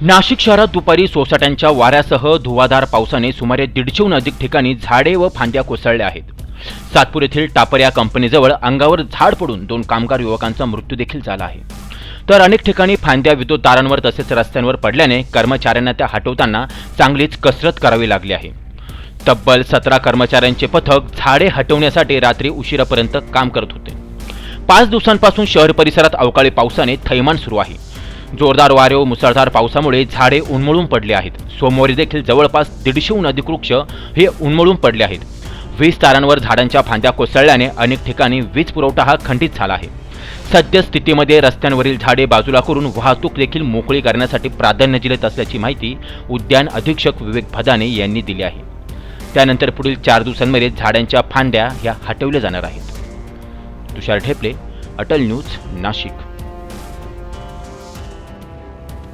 नाशिक शहरात दुपारी सोसाट्यांच्या वाऱ्यासह धुवाधार पावसाने सुमारे दीडशेहून अधिक ठिकाणी झाडे व फांद्या कोसळल्या आहेत. सातपूर येथील टापर या कंपनीजवळ अंगावर झाड पडून दोन कामगार युवकांचा मृत्यू देखील झाला आहे. तर अनेक ठिकाणी फांद्या विद्युत तारांवर तसेच रस्त्यांवर पडल्याने कर्मचाऱ्यांना त्या हटवताना चांगलीच कसरत करावी लागली आहे. तब्बल सतरा कर्मचाऱ्यांचे पथक झाडे हटवण्यासाठी रात्री उशिरापर्यंत काम करत होते. पाच दिवसांपासून शहर परिसरात अवकाळी पावसाने थैमान सुरू आहे. जोरदार वारे व मुसळधार पावसामुळे झाडे उन्मळून पडले आहेत. सोमवारी देखील जवळपास दीडशेहून अधिक वृक्ष हे उन्मळून पडले आहेत. वीज तारांवर झाडांच्या फांद्या कोसळल्याने अनेक ठिकाणी वीज पुरवठा हा खंडित झाला आहे. सद्यस्थितीमध्ये रस्त्यांवरील झाडे बाजूला करून वाहतूक देखील मोकळी करण्यासाठी प्राधान्य दिलेत असल्याची माहिती उद्यान अधीक्षक विवेक भदाने यांनी दिली आहे. त्यानंतर पुढील चार दिवसांमध्ये झाडांच्या फांद्या ह्या हटवल्या जाणार आहेत. तुषार ठेपले अटल न्यूज नाशिक.